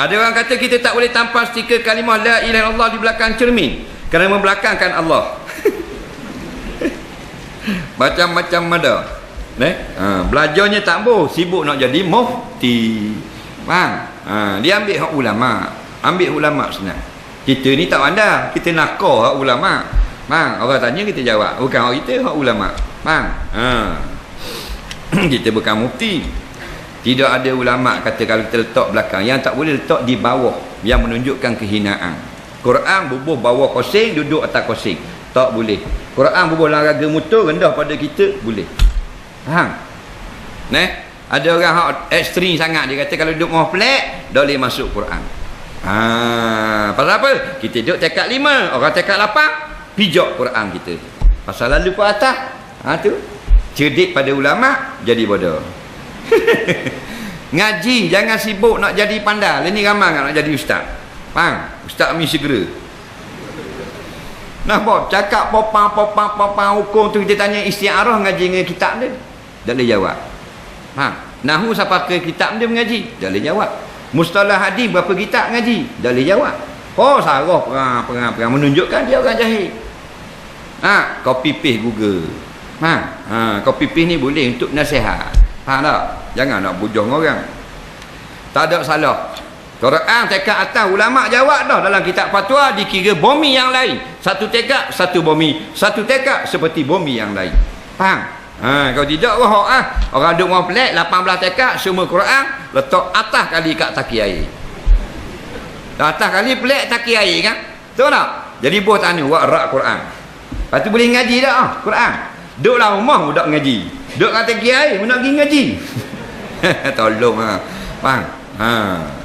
Ada orang kata kita tak boleh tampal stiker kalimah la ilaha illallah di belakang cermin kerana membelakangkan Allah. Macam-macam ada. Eh? Ha, belajarnya tak boleh, sibuk nak jadi mufti. Faham? Ha, dia ambil hak ulama. Ambil ulama senang. Kita ni tak pandai, kita nakar hak ulama. Faham? Orang tanya kita jawab. Bukan hak kita, hak ulama. Faham? Ha. kita bukan mufti. Tidak ada ulama kata kalau kita letak belakang yang tak boleh letak di bawah yang menunjukkan kehinaan. Quran bubuh bawah kosing duduk atas kosing. Tak boleh. Quran bubuh laraga motor rendah pada kita boleh. Faham? Neh, ada orang hak ekstrim sangat dia kata kalau duduk bawah flat dah boleh masuk Quran. Ha, pasal apa? Kita duduk tekak lima, orang tekak lapan, pijak Quran kita. Pasal lalu ke atas. Ha tu. Cerdik pada ulama jadi bodoh. Ngaji jangan sibuk nak jadi pandai. Ini ramai nak jadi ustaz. Faham? Ustaz Amin segera. Bob, cakap popang popang popang hukum tu kita tanya istiarah ngaji dengan kitab dia. Tak boleh jawab. Ha, nahu siapa ke kitab dia mengaji? Tak boleh jawab. Mustalah hadis berapa kitab ngaji? Tak boleh jawab. Oh, sarah perang perang perang menunjukkan dia orang jahil. Ha, copy paste Google. Ha, ha copy paste ni boleh untuk nasihat. Faham tak? Jangan nak bujang orang. Tak ada salah. Quran tekak atas ulama jawab dah dalam kitab fatwa dikira bumi yang lain. Satu tekak, satu bumi. Satu tekak seperti bumi yang lain. Faham? Ha, kalau tidak wah ah. Orang duduk orang pelik 18 tekak semua Quran letak atas kali kat taki air. Atas kali pelik taki air kan? Betul tak? Jadi buah tanya buat rak Quran. Lepas tu boleh ngaji tak ah Quran? Duduklah rumah budak ngaji. Duduk kat taki air nak pergi ngaji. Tolong ha. Faham? Ha.